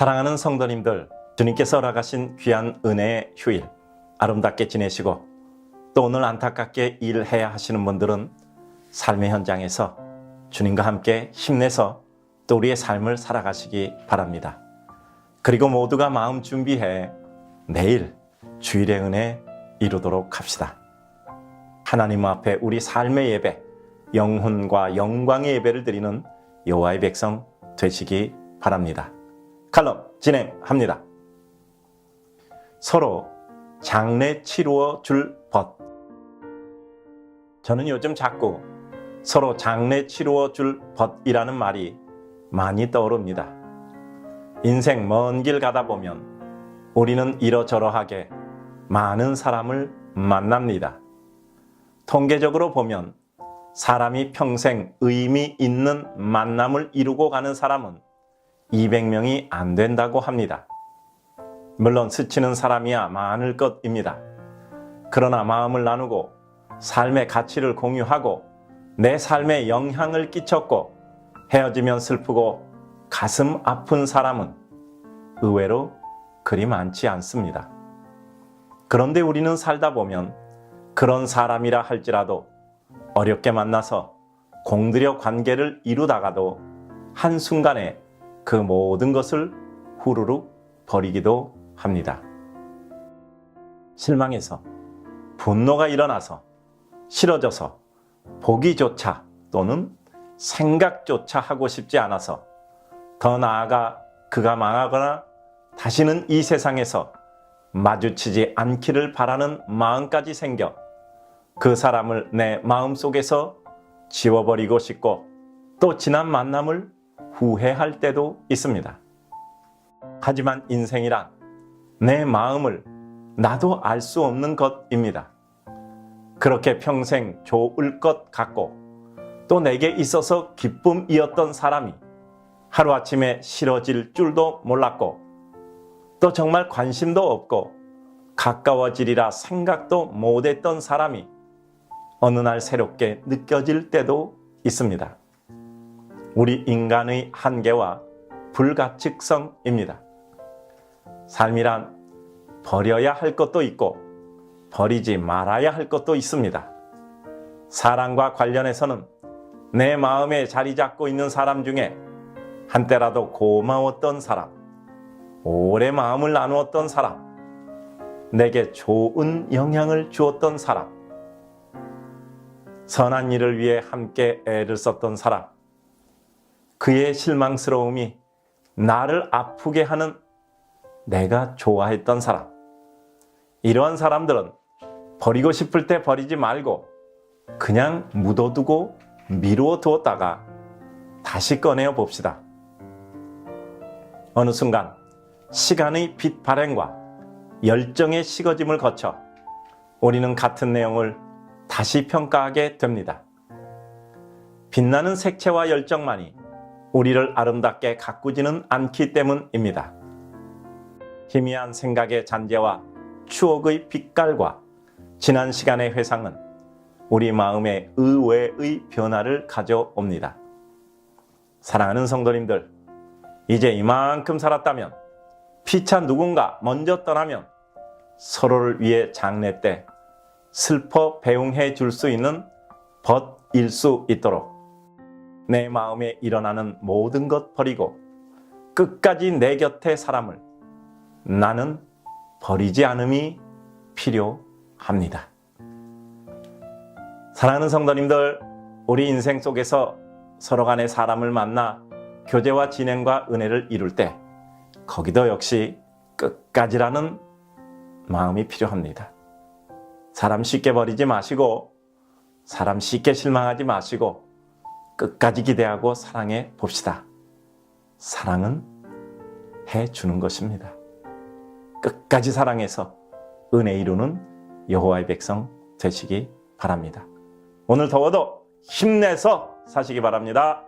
사랑하는 성도님들, 주님께서 허락하신 귀한 은혜의 휴일 아름답게 지내시고 또 오늘 안타깝게 일해야 하시는 분들은 삶의 현장에서 주님과 함께 힘내서 또 우리의 삶을 살아가시기 바랍니다. 그리고 모두가 마음 준비해 내일 주일의 은혜 이루도록 합시다. 하나님 앞에 우리 삶의 예배, 영혼과 영광의 예배를 드리는 여호와의 백성 되시기 바랍니다. 칼럼 진행합니다. 서로 장례 치루어 줄 벗. 저는 요즘 자꾸 서로 장례 치루어 줄 벗이라는 말이 많이 떠오릅니다. 인생 먼 길 가다 보면 우리는 이러저러하게 많은 사람을 만납니다. 통계적으로 보면 사람이 평생 의미 있는 만남을 이루고 가는 사람은 200명이 안 된다고 합니다. 물론 스치는 사람이야 많을 것입니다. 그러나 마음을 나누고 삶의 가치를 공유하고 내 삶에 영향을 끼쳤고 헤어지면 슬프고 가슴 아픈 사람은 의외로 그리 많지 않습니다. 그런데 우리는 살다 보면 그런 사람이라 할지라도 어렵게 만나서 공들여 관계를 이루다가도 한순간에 그 모든 것을 후루룩 버리기도 합니다. 실망해서 분노가 일어나서 싫어져서 보기조차 또는 생각조차 하고 싶지 않아서 더 나아가 그가 망하거나 다시는 이 세상에서 마주치지 않기를 바라는 마음까지 생겨 그 사람을 내 마음 속에서 지워버리고 싶고 또 지난 만남을 후회할 때도 있습니다. 하지만 인생이란 내 마음을 나도 알 수 없는 것입니다. 그렇게 평생 좋을 것 같고 또 내게 있어서 기쁨이었던 사람이 하루아침에 싫어질 줄도 몰랐고 또 정말 관심도 없고 가까워지리라 생각도 못했던 사람이 어느 날 새롭게 느껴질 때도 있습니다. 우리 인간의 한계와 불가측성입니다. 삶이란 버려야 할 것도 있고 버리지 말아야 할 것도 있습니다. 사랑과 관련해서는 내 마음에 자리 잡고 있는 사람 중에 한때라도 고마웠던 사람, 오래 마음을 나누었던 사람, 내게 좋은 영향을 주었던 사람, 선한 일을 위해 함께 애를 썼던 사람, 그의 실망스러움이 나를 아프게 하는 내가 좋아했던 사람. 이러한 사람들은 버리고 싶을 때 버리지 말고 그냥 묻어두고 미루어 두었다가 다시 꺼내어 봅시다. 어느 순간 시간의 빛 발행과 열정의 식어짐을 거쳐 우리는 같은 내용을 다시 평가하게 됩니다. 빛나는 색채와 열정만이 우리를 아름답게 가꾸지는 않기 때문입니다. 희미한 생각의 잔재와 추억의 빛깔과 지난 시간의 회상은 우리 마음에 의외의 변화를 가져옵니다. 사랑하는 성도님들, 이제 이만큼 살았다면 피차 누군가 먼저 떠나면 서로를 위해 장례 때 슬퍼 배웅해 줄 수 있는 벗일 수 있도록 내 마음에 일어나는 모든 것 버리고 끝까지 내 곁에 사람을 나는 버리지 않음이 필요합니다. 사랑하는 성도님들, 우리 인생 속에서 서로 간의 사람을 만나 교제와 진행과 은혜를 이룰 때 거기도 역시 끝까지라는 마음이 필요합니다. 사람 쉽게 버리지 마시고 사람 쉽게 실망하지 마시고 끝까지 기대하고 사랑해 봅시다. 사랑은 해 주는 것입니다. 끝까지 사랑해서 은혜 이루는 여호와의 백성 되시기 바랍니다. 오늘 더워도 힘내서 사시기 바랍니다.